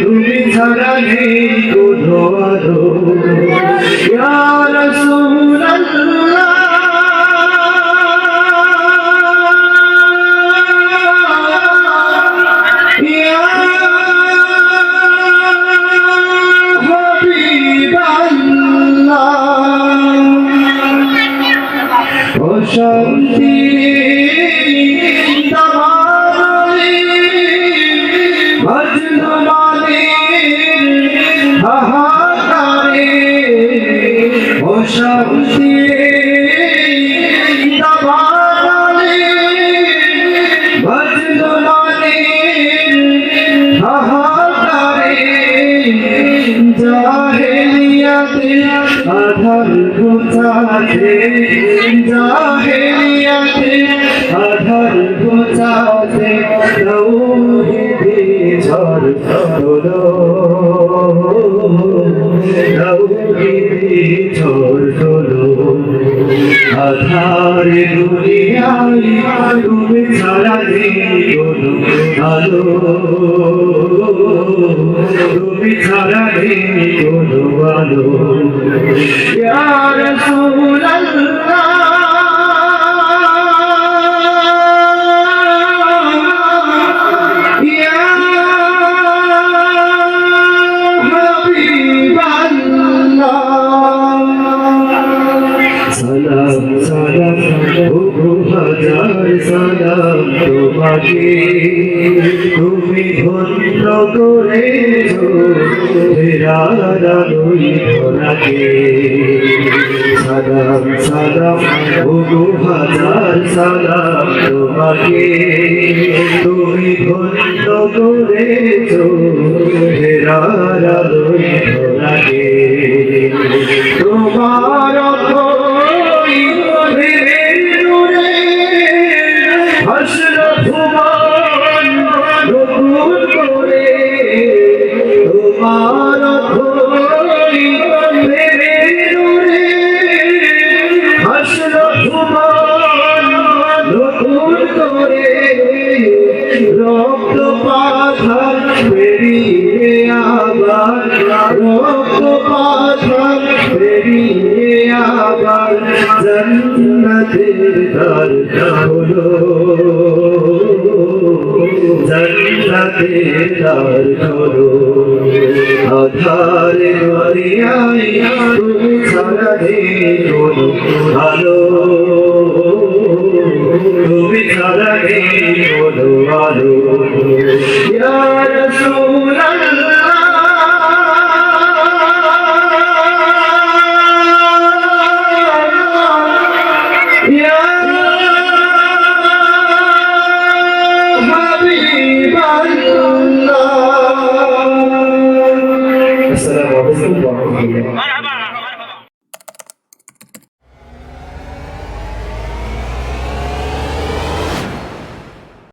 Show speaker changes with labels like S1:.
S1: তুমি ছাড়া নেই কোনো আলো। ইয়া রাসূলুল্লাহ। আধার গোছাতে জাহেলিয়াতে আধার গোছাতে তৌহিদে ঝড় তোলো আধারে দুনিয়ায় তুমি ছাড়া কোনো আলো তুমি ছাড়া কোনো আলো হাজার সালাম তোমাকে তুমি ধন্য করেছ ধরাকে সালাম সালাম বহু হাজার সালাম তোমাকে তুমি ধন্য করেছ ধরাকে পেরিয়ে আবার রক্ত পাথর পেরিয়ে আবার জন্নতের দ্বার হলো জন্নতের নেই ভালো।